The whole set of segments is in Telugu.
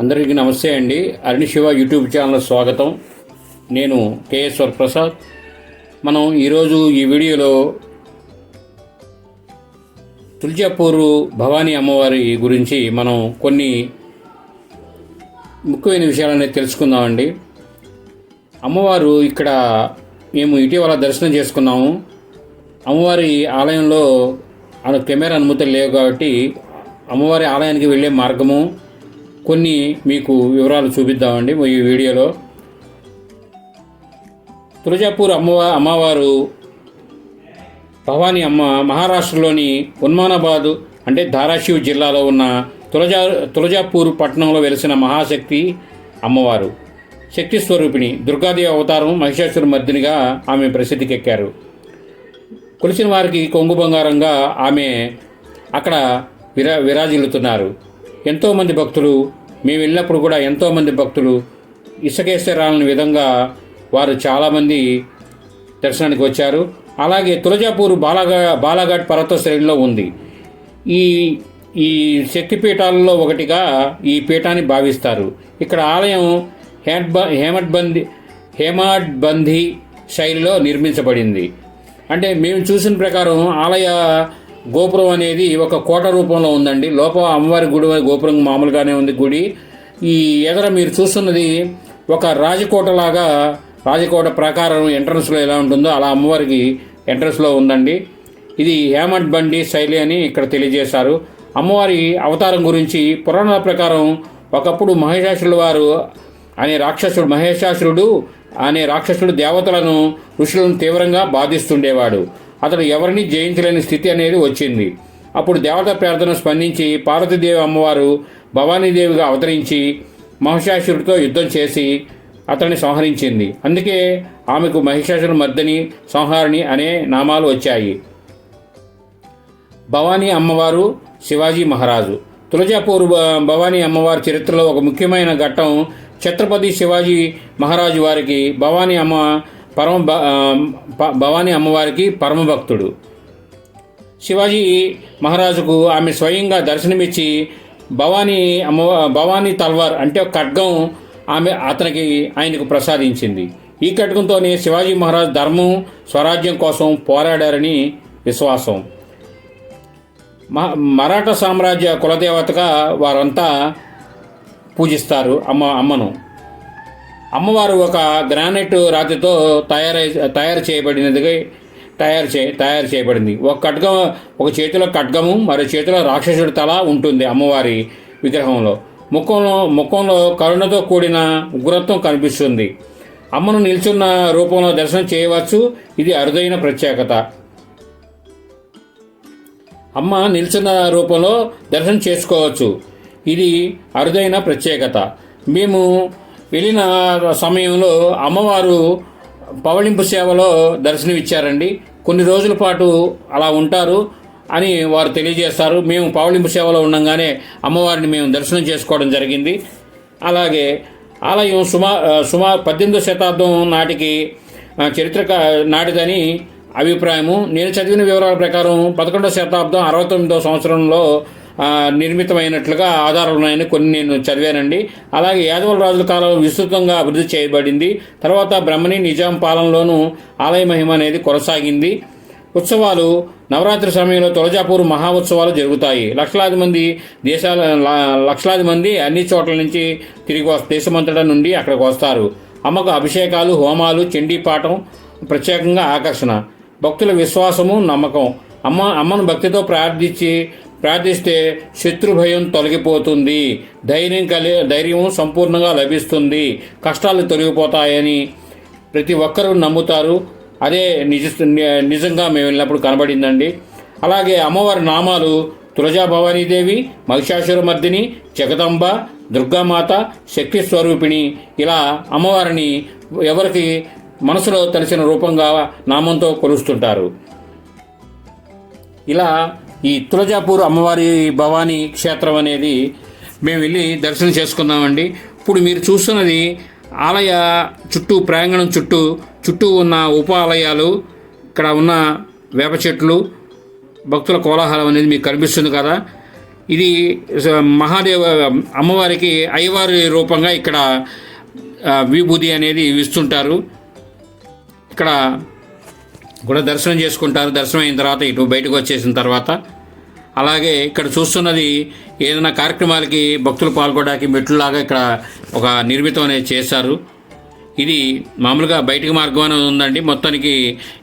అందరికీ నమస్తే అండి. అరుణ్ శివ యూట్యూబ్ ఛానల్ స్వాగతం. నేను కేఎస్వర్ ప్రసాద్ మనం ఈరోజు ఈ వీడియోలో తుల్జాపూర్ భవానీ అమ్మవారి గురించి మనం కొన్ని ముఖ్యమైన విషయాలనేది తెలుసుకుందామండి. అమ్మవారు ఇక్కడ మేము ఇటీవల దర్శనం చేసుకున్నాము. అమ్మవారి ఆలయంలో అను కెమెరా అనుమతులు లేవు కాబట్టి అమ్మవారి ఆలయానికి వెళ్ళే మార్గము కొన్ని మీకు వివరాలు చూపిద్దామండి. ఈ వీడియోలో తులజాపూర్ అమ్మవా అమ్మవారు భవానీ అమ్మ మహారాష్ట్రలోని ఉన్మానాబాద్ అంటే ధారాషివ్ జిల్లాలో ఉన్న తులజా తులజాపూర్ పట్టణంలో వెలిసిన మహాశక్తి అమ్మవారు. శక్తి స్వరూపిణి దుర్గాదేవి అవతారం మహిషాసురు మర్దినిగా ఆమె ప్రసిద్ధికెక్కారు. కొలిసిన వారికి కొంగు బంగారంగా ఆమె అక్కడ విరా విరాజిల్లుతున్నారు. ఎంతోమంది భక్తులు మేము వెళ్ళినప్పుడు కూడా ఎంతోమంది భక్తులు ఇసుకేశ్వరాలని విధంగా వారు చాలామంది దర్శనానికి వచ్చారు. అలాగే తులజాపూర్ బాలాగా బాలాఘాట్ పర్వత శ్రేణిలో ఉంది. ఈ ఈ శక్తిపీఠాలలో ఒకటిగా ఈ పీఠాన్ని భావిస్తారు. ఇక్కడ ఆలయం హేమట్ హేమట్బంది హేమాడ్బందీ శైలిలో నిర్మించబడింది. అంటే మేము చూసిన ప్రకారం ఆలయ గోపురం అనేది ఒక కోట రూపంలో ఉందండి. లోపల అమ్మవారి గుడి గోపురం మామూలుగానే ఉంది గుడి. ఈ ఎదర మీరు చూస్తున్నది ఒక రాజకోటలాగా రాజకోట ప్రకారం ఎంట్రన్స్లో ఎలా ఉంటుందో అలా అమ్మవారికి ఎంట్రన్స్లో ఉందండి. ఇది హేమంత్ బండి శైలి అని ఇక్కడ తెలియజేశారు. అమ్మవారి అవతారం గురించి పురాణాల ప్రకారం ఒకప్పుడు మహేశాసురుడు వారు అనే రాక్షసుడు మహేషాసురుడు అనే రాక్షసుడు దేవతలను ఋషులను తీవ్రంగా బాధిస్తుండేవాడు. అతడు ఎవరిని జయించలేని స్థితి అనేది వచ్చింది. అప్పుడు దేవత ప్రార్థన స్పందించి పార్వతీదేవి అమ్మవారు భవానీదేవిగా అవతరించి మహిషాసురుడితో యుద్ధం చేసి అతన్ని సంహరించింది. అందుకే ఆమెకు మహిషాసుర మర్దని సంహారిణి అనే నామాలు వచ్చాయి. భవానీ అమ్మవారు శివాజీ మహారాజు. తులజాపూర్ భ- భవానీ అమ్మవారి చరిత్రలో ఒక ముఖ్యమైన ఘట్టం ఛత్రపతి శివాజీ మహారాజు వారికి భవానీ అమ్మ పరమ భ- భవానీ అమ్మవారికి పరమ భక్తుడు శివాజీ మహారాజుకు ఆమె స్వయంగా దర్శనమిచ్చి భవానీ అమ్మ భవానీ తల్వార్ అంటే ఖడ్గం ఆమె అతనికి ఆయనకు ప్రసాదించింది. ఈ ఖడ్గంతోనే శివాజీ మహారాజ్ ధర్మం స్వరాజ్యం కోసం పోరాడారని విశ్వాసం. మ- మరాఠా సామ్రాజ్య కులదేవతగా వారంతా పూజిస్తారు అమ్మ అమ్మను. అమ్మవారు ఒక గ్రానైట్ రాతితో తయారై తయారు చేయబడినదిగా తయారు చే తయారు చేయబడింది. ఒక ఖడ్గం ఒక చేతిలో ఖడ్గము మరో చేతిలో రాక్షసుడి తల ఉంటుంది అమ్మవారి విగ్రహంలో. ముఖంలో ముఖంలో కరుణతో కూడిన ఉగ్రత్వం కనిపిస్తుంది. అమ్మను నిల్చున్న రూపంలో దర్శనం చేయవచ్చు. ఇది అరుదైన ప్రత్యేకత. అమ్మ నిల్చున్న రూపంలో దర్శనం చేసుకోవచ్చు. ఇది అరుదైన ప్రత్యేకత. మేము వెళ్ళిన సమయంలో అమ్మవారు పవళింపు సేవలో దర్శనమిచ్చారండి. కొన్ని రోజుల పాటు అలా ఉంటారు అని వారు తెలియజేస్తారు. మేము పవళింపు సేవలో ఉండగానే అమ్మవారిని మేము దర్శనం చేసుకోవడం జరిగింది. అలాగే ఆలయం సుమా సుమారు పద్దెనిమిదో శతాబ్దం నాటికి చరిత్ర నాటిదని అభిప్రాయము. నేను చదివిన వివరాల ప్రకారం పదకొండవ శతాబ్దం అరవై తొమ్మిదవ సంవత్సరంలో నిర్మితమైనట్లుగా ఆధారాలు ఉన్నాయని కొన్ని నేను చదివానండి. అలాగే యాదవుల రాజుల కాలంలో విస్తృతంగా అభివృద్ధి చేయబడింది. తర్వాత బ్రహ్మణి నిజాం పాలనలోనూ ఆలయ మహిమ అనేది కొనసాగింది. ఉత్సవాలు నవరాత్రి సమయంలో తులజాపూర్ మహా ఉత్సవాలు జరుగుతాయి. లక్షలాది మంది దేశాల లక్షలాది మంది అన్ని చోట్ల నుంచి తిరిగి వస్త దేశమంతటా నుండి అక్కడికి వస్తారు. అమ్మకు అభిషేకాలు హోమాలు చండీ పాఠం ప్రత్యేకంగా ఆకర్షణ. భక్తుల విశ్వాసము నమ్మకం. అమ్మ అమ్మను భక్తితో ప్రార్థించి ప్రార్థిస్తే శత్రు భయం తొలగిపోతుంది. ధైర్యం కలి ధైర్యం సంపూర్ణంగా లభిస్తుంది. కష్టాలు తొలగిపోతాయని ప్రతి ఒక్కరూ నమ్ముతారు. అదే నిజ నిజంగా మేము వెళ్ళినప్పుడు కనబడిందండి. అలాగే అమ్మవారి నామాలు తులజా భవానీదేవి మహిషాసురమర్దిని జగదంబ దుర్గామాత శక్తి స్వరూపిణి ఇలా అమ్మవారిని ఎవరికి మనసులో తెలిసిన రూపంగా నామంతో కొలుస్తుంటారు. ఇలా ఈ తులజాపూర్ అమ్మవారి భవానీ క్షేత్రం అనేది మేము వెళ్ళి దర్శనం చేసుకున్నామండి ఇప్పుడు మీరు చూస్తున్నది ఆలయ చుట్టూ ప్రాంగణం చుట్టూ చుట్టూ ఉన్న ఉప ఆలయాలు ఇక్కడ ఉన్న వేప చెట్లు భక్తుల కోలాహలం అనేది మీకు కనిపిస్తుంది కదా. ఇది మహాదేవ అమ్మవారికి అయ్యవారి రూపంగా ఇక్కడ విభూతి విభూది అనేది ఇస్తుంటారు. ఇక్కడ కూడా దర్శనం చేసుకుంటారు. దర్శనం అయిన తర్వాత ఇటు బయటకు వచ్చేసిన తర్వాత అలాగే ఇక్కడ చూస్తున్నది ఏదైనా కార్యక్రమాలకి భక్తులు పాల్గొనడానికి మెట్లులాగా ఇక్కడ ఒక నిర్మితం అనేది చేశారు. ఇది మామూలుగా బయటికి మార్గం అనేది ఉందండి. మొత్తానికి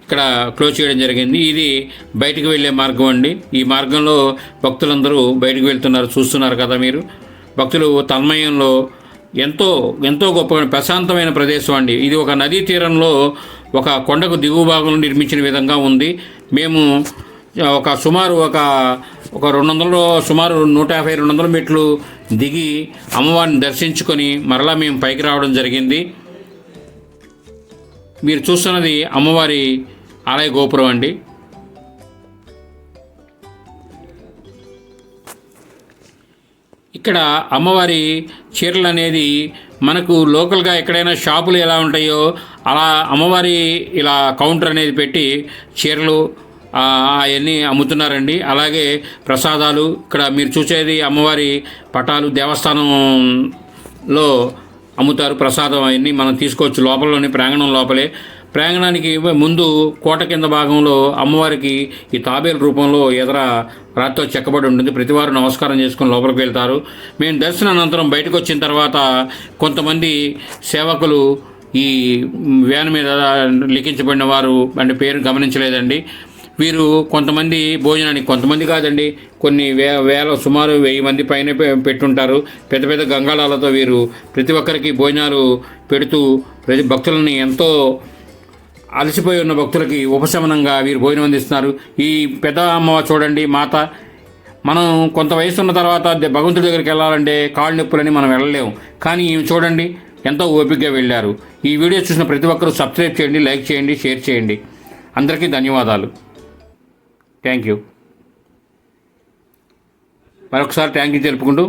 ఇక్కడ క్లోజ్ చేయడం జరిగింది. ఇది బయటికి వెళ్ళే మార్గం అండి. ఈ మార్గంలో భక్తులందరూ బయటికి వెళ్తున్నారు చూస్తున్నారు కదా మీరు. భక్తులు తన్మయంలో ఎంతో ఎంతో గొప్ప ప్రశాంతమైన ప్రదేశం అండి. ఇది ఒక నదీ తీరంలో ఒక కొండకు దిగువ భాగంలో నిర్మించిన విధంగా ఉంది. మేము ఒక సుమారు ఒక ఒక రెండు వందలు సుమారు నూట యాభై రెండు వందల మెట్లు దిగి అమ్మవారిని దర్శించుకొని మరలా మేము పైకి రావడం జరిగింది. మీరు చూస్తున్నది అమ్మవారి ఆలయ గోపురం అండి. ఇక్కడ అమ్మవారి చీరలు అనేది మనకు లోకల్గా ఎక్కడైనా షాపులు ఎలా ఉంటాయో అలా అమ్మవారి ఇలా కౌంటర్ అనేది పెట్టి చీరలు అవన్నీ అమ్ముతున్నారండి. అలాగే ప్రసాదాలు ఇక్కడ మీరు చూసేది అమ్మవారి పటాలు దేవస్థానంలో అమ్ముతారు ప్రసాదం అవన్నీ. మనం తీసుకోవచ్చు లోపలలోనే ప్రాంగణం లోపలే. ప్రాంగణానికి ముందు కోట కింద భాగంలో అమ్మవారికి ఈ తాబేలు రూపంలో ఎదర రాతితో చెక్కబడి ఉంటుంది. ప్రతివారు నమస్కారం చేసుకుని లోపలికి వెళ్తారు. మేము దర్శనం అనంతరం బయటకు వచ్చిన తర్వాత కొంతమంది సేవకులు ఈ వ్యాన్ మీద లిఖించబడిన వారు అంటే పేరు గమనించలేదండి. వీరు కొంతమంది భోజనానికి కొంతమంది కాదండి కొన్ని వే వేల సుమారు వెయ్యి మంది పైన పెట్టుంటారు. పెద్ద పెద్ద గంగాళాలతో వీరు ప్రతి ఒక్కరికి భోజనాలు పెడుతూ ప్రతి భక్తులని ఎంతో అలసిపోయి ఉన్న భక్తులకి ఉపశమనంగా వీరు భోజనం అందిస్తున్నారు. ఈ పెద్ద అమ్మ చూడండి మాత. మనం కొంత వయసు ఉన్న తర్వాత భగవంతుడి దగ్గరికి వెళ్ళాలంటే కాళ్ళు నొప్పులని మనం వెళ్ళలేము. కానీ ఈమె చూడండి ఎంతో ఓపికగా వెళ్ళారు. ఈ వీడియో చూసిన ప్రతి ఒక్కరూ సబ్స్క్రైబ్ చేయండి లైక్ చేయండి షేర్ చేయండి. అందరికీ ధన్యవాదాలు. Thank you. మరొకసారి థ్యాంక్ యూ తెలుపుకుంటూ